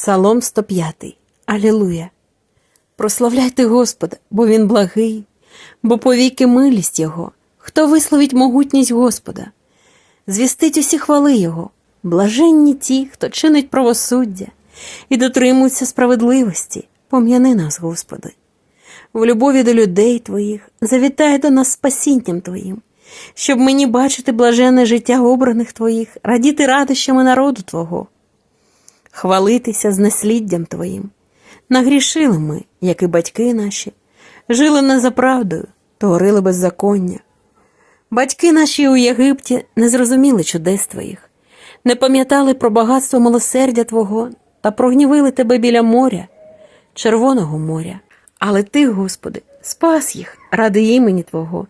Псалом 105. Алілуя. Прославляйте Господа, бо Він благий, бо повіки милість Його. Хто висловить могутність Господа? Звістить усі хвали Його, блаженні ті, хто чинить правосуддя і дотримуються справедливості. Пом'яни нас, Господи. В любові до людей Твоїх завітай до нас спасінням Твоїм, щоб мені бачити блаженне життя обраних Твоїх, радіти радощами народу Твого хвалитися з насліддям Твоїм. Нагрішили ми, як і батьки наші, жили не за правдою, творили беззаконня. Батьки наші у Єгипті не зрозуміли чудес Твоїх, не пам'ятали про багатство милосердя Твого та прогнівили Тебе біля моря, Червоного моря. Але Ти, Господи, спас їх ради імені Твого,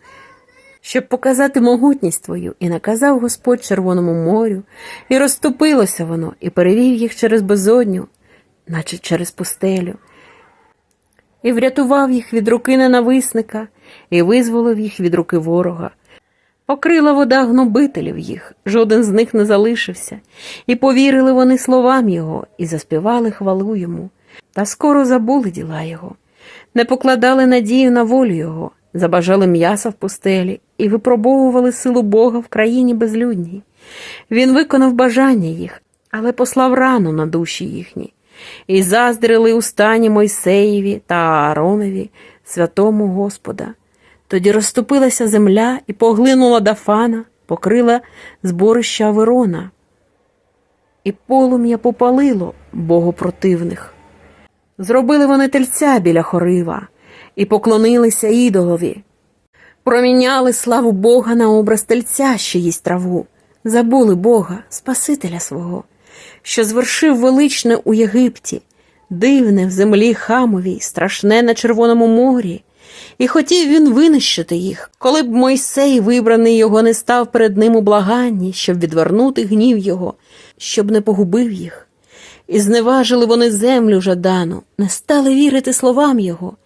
щоб показати могутність Твою, і наказав Господь Червоному морю, і розступилося воно, і перевів їх через безодню, наче через пустелю, і врятував їх від руки ненависника, і визволив їх від руки ворога. Покрила вода гнобителів їх, жоден з них не залишився, і повірили вони словам його, і заспівали хвалу йому, та скоро забули діла його, не покладали надію на волю його, забажали м'яса в пустелі і випробовували силу Бога в країні безлюдній. Він виконав бажання їх, але послав рану на душі їхні, і заздрили у стані Мойсеєві та Ааронові, святому Господа. Тоді розступилася земля і поглинула Дафана, покрила зборища Аверона, і полум'я попалило богопротивних. Зробили вони тельця біля хорива і поклонилися ідолові. Проміняли славу Бога на образ тельця, що їсть траву, забули Бога, Спасителя свого, що звершив величне у Єгипті, дивне в землі хамовій, страшне на Червоному морі, і хотів він винищити їх, коли б Мойсей, вибраний його, не став перед ним у благанні, щоб відвернути гнів його, щоб не погубив їх. І зневажили вони землю жадану, не стали вірити словам його,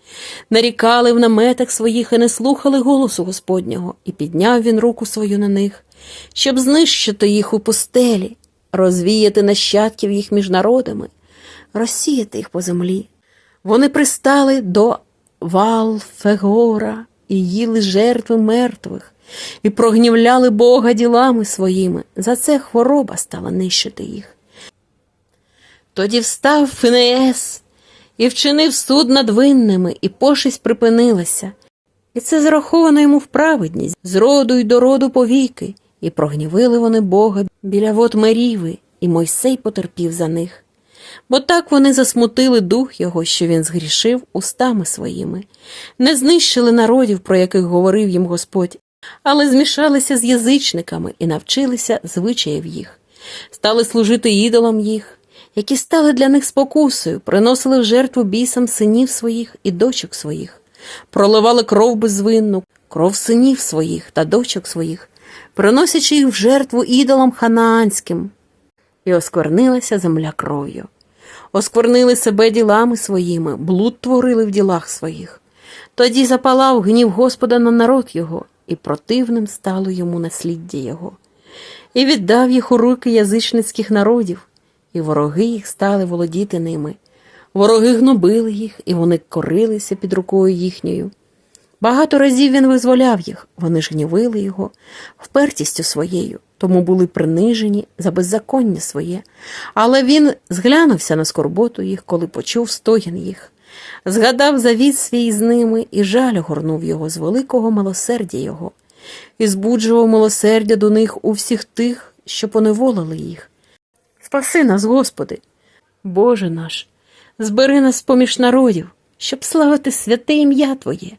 нарікали в наметах своїх і не слухали голосу Господнього, і підняв він руку свою на них, щоб знищити їх у пустелі, розвіяти нащадків їх між народами, розсіяти їх по землі. Вони пристали до Валфегора і їли жертви мертвих, і прогнівляли Бога ділами своїми. За це хвороба стала нищити їх. Тоді встав Фінеес і вчинив суд над винними, і пошість припинилася. І це зараховано йому в праведність, з роду й до роду повіки, і прогнівили вони Бога біля вод Меріви, і Мойсей потерпів за них. Бо так вони засмутили дух його, що він згрішив устами своїми, не знищили народів, про яких говорив їм Господь, але змішалися з язичниками і навчилися звичаїв їх, стали служити ідолам їх, які стали для них спокусою, приносили в жертву бісам синів своїх і дочок своїх, проливали кров безвинну, кров синів своїх та дочок своїх, приносячи їх в жертву ідолам ханаанським, і осквернилася земля кров'ю. Осквернили себе ділами своїми, блуд творили в ділах своїх. Тоді запалав гнів Господа на народ його, і противним стало йому насліддя його, і віддав їх у руки язичницьких народів, і вороги їх стали володіти ними. Вороги гнобили їх, і вони корилися під рукою їхньою. Багато разів він визволяв їх, вони ж гнівили його впертістю своєю, тому були принижені за беззаконня своє. Але він зглянувся на скорботу їх, коли почув стогін їх, згадав завіт свій з ними і жаль огорнув його з великого милосердя його, і збуджував милосердя до них у всіх тих, що поневолили їх. Спаси нас, Господи, Боже наш, збери нас поміж народів, щоб славити святе ім'я Твоє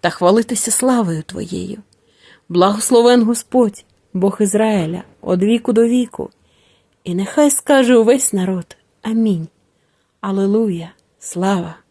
та хвалитися славою Твоєю. Благословен Господь, Бог Ізраїля, од віку до віку, і нехай скаже увесь народ Амінь. Алилуя, слава!